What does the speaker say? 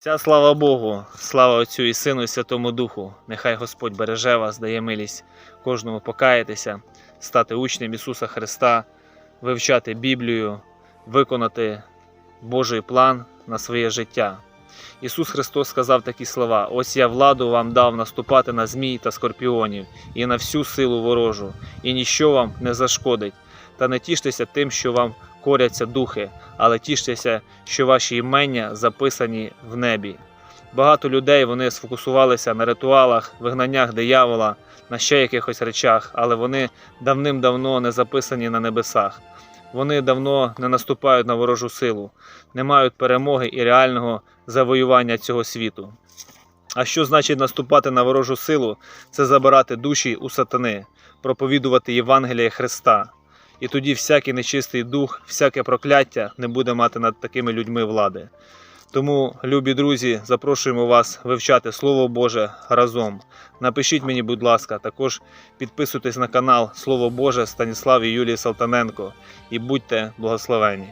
Вся слава Богу, слава Отцю і Сину, і Святому Духу. Нехай Господь береже вас, дає милість кожному покаятися, стати учнем Ісуса Христа, вивчати Біблію, виконати Божий план на своє життя. Ісус Христос сказав такі слова: Ось я владу вам дав наступати на змій та скорпіонів і на всю силу ворожу, і ніщо вам не зашкодить. Та не тіштеся тим, що вам коряться духи, але тіштеся, що ваші імення записані в небі. Багато людей вони сфокусувалися на ритуалах, вигнаннях диявола, на ще якихось речах, але вони давним-давно не записані на небесах. Вони давно не наступають на ворожу силу, не мають перемоги і реального завоювання цього світу. А що значить наступати на ворожу силу? Це забирати душі у сатани, проповідувати Євангеліє Христа. І тоді всякий нечистий дух, всяке прокляття не буде мати над такими людьми влади. Тому, любі друзі, запрошуємо вас вивчати Слово Боже разом. Напишіть мені, будь ласка, також підписуйтесь на канал Слово Боже Станіслав і Юлії Салтаненко і будьте благословені.